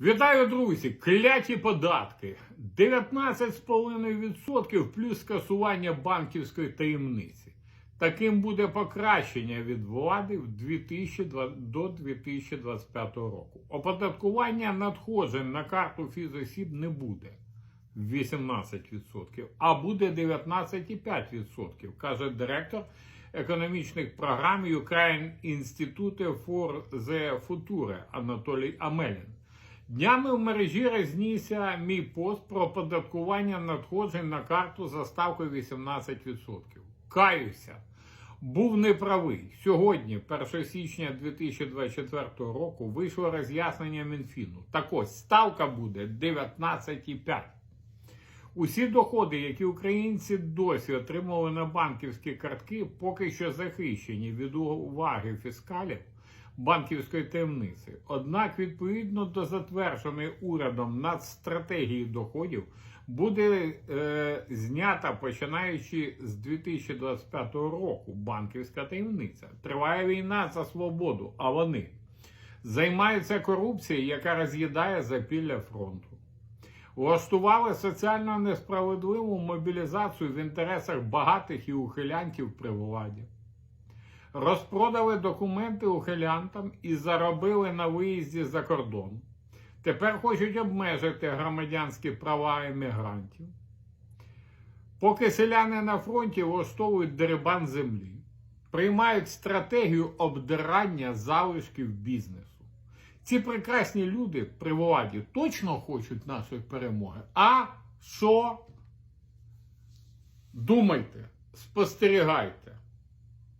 Вітаю, друзі! Кляті податки. 19,5% плюс скасування банківської таємниці. Таким буде покращення від влади в 2002 до 2025 року. Оподаткування надходжень на карту фізосіб не буде 18%, а буде 19,5%, каже директор економічних програм Ukraine Institute for the Future Анатолій Амелін. Днями в мережі рознісся мій пост про оподаткування надходжень на карту за ставкою 18%. Каюся, був неправий. Сьогодні, 1 січня 2024 року, вийшло роз'яснення Мінфіну. Так ось ставка буде 19,5%. Усі доходи, які українці досі отримували на банківські картки, поки що захищені від уваги фіскалів банківської таємниці. Однак, відповідно до затвердженої урядом нацстратегії доходів, буде е, знята починаючи з 2025 року банківська таємниця. Триває війна за свободу, а вони займаються корупцією, яка роз'їдає запілля фронту. Влаштували соціально несправедливу мобілізацію в інтересах багатих і ухилянтів при владі. Розпродали документи ухилянтам і заробили на виїзді за кордон. Тепер хочуть обмежити громадянські права емігрантів. Поки селяни на фронті влаштовують дерибан землі, приймають стратегію обдирання залишків бізнесу. Ці прекрасні люди при владі точно хочуть нашої перемоги. А що? Думайте, спостерігайте,